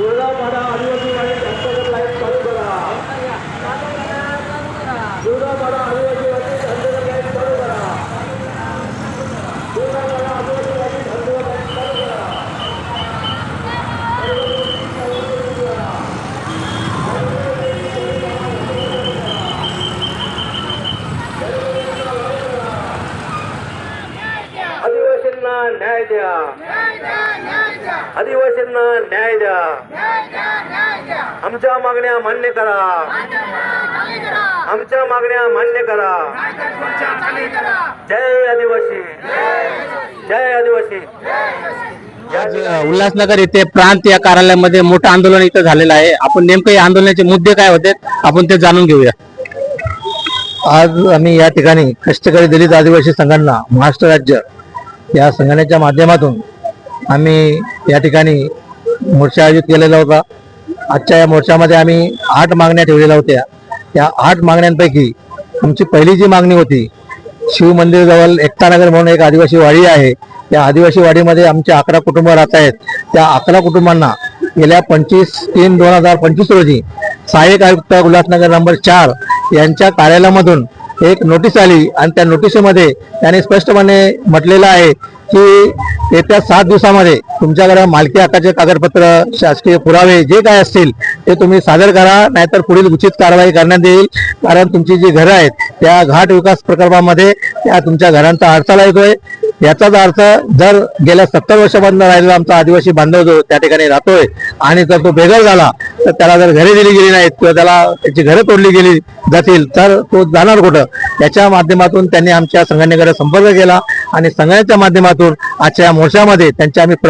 दुर्गापाडा आदिवासी वाडी अंतर्गत लाइट चालू करा दुर्गापाडा आदिवासी वाडी अंतर्गत लाईन चालू करा दुर्गापाडा आदिवासी वाडी अंतर्गत लाईन चालू करा आदिवासींना न्याय द्या. आदिवासींना न्याय द्या. आमच्या मागण्या मान्य करा. आमच्या मागण्या मान्य करा. जय आदिवासी. जय आदिवासी. उल्हासनगर येथे प्रांत या कार्यालयामध्ये मोठं आंदोलन इथं झालेलं आहे. आपण नेमकं या आंदोलनाचे मुद्दे काय होते आपण ते जाणून घेऊया. आज आम्ही या ठिकाणी कष्टकरी दलित आदिवासी संघटना महाराष्ट्र राज्य या संघटनेच्या माध्यमातून आम्ही या ठिकाणी मोर्चा आयोजित केलेला होता. आजच्या या मोर्चामध्ये आम्ही आठ मागण्या ठेवलेल्या होत्या. त्या आठ मागण्यांपैकी आमची पहिली जी मागणी होती शिव मंदिरजवळ एकतानगर म्हणून एक आदिवासी वाडी आहे. त्या आदिवासी वाडीमध्ये आमचे अकरा कुटुंब राहत आहेत. त्या अकरा कुटुंबांना गेल्या पंचवीस तीन दोन हजार पंचवीस रोजी सहाय्यक आयुक्त उल्हासनगर नंबर चार यांच्या कार्यालयामधून एक नोटीस आली आणि त्या नोटिसेमध्ये त्यांनी स्पष्टपणे म्हटलेलं आहे की येत्या सात दिवसामध्ये तुमच्याकडे मालकी हक्काचे कागदपत्र शासकीय पुरावे जे काय असतील ते तुम्ही सादर करा नाहीतर पुढील उचित कारवाई करण्यात येईल. कारण तुमची जी घरं आहेत त्या घाट विकास प्रकल्पामध्ये त्या तुमच्या घरांचा अडथळा येतोय. याचाच अर्थ जर गेल्या सत्तर वर्षापासून राहिलेला आमचा आदिवासी बांधव जो त्या ठिकाणी राहतोय आणि जर तो बेघर झाला तर त्याला जर घरे दिली गेली नाहीत किंवा त्याला त्याची घरं तोडली गेली जातील तर तो जाणार कुठं? याच्या माध्यमातून त्यांनी आमच्या संघटनेकडे संपर्क केला आणि संघटनेच्या माध्यमातून आजच्या मोर्चामध्ये त्यांच्या आम्ही प्रमुख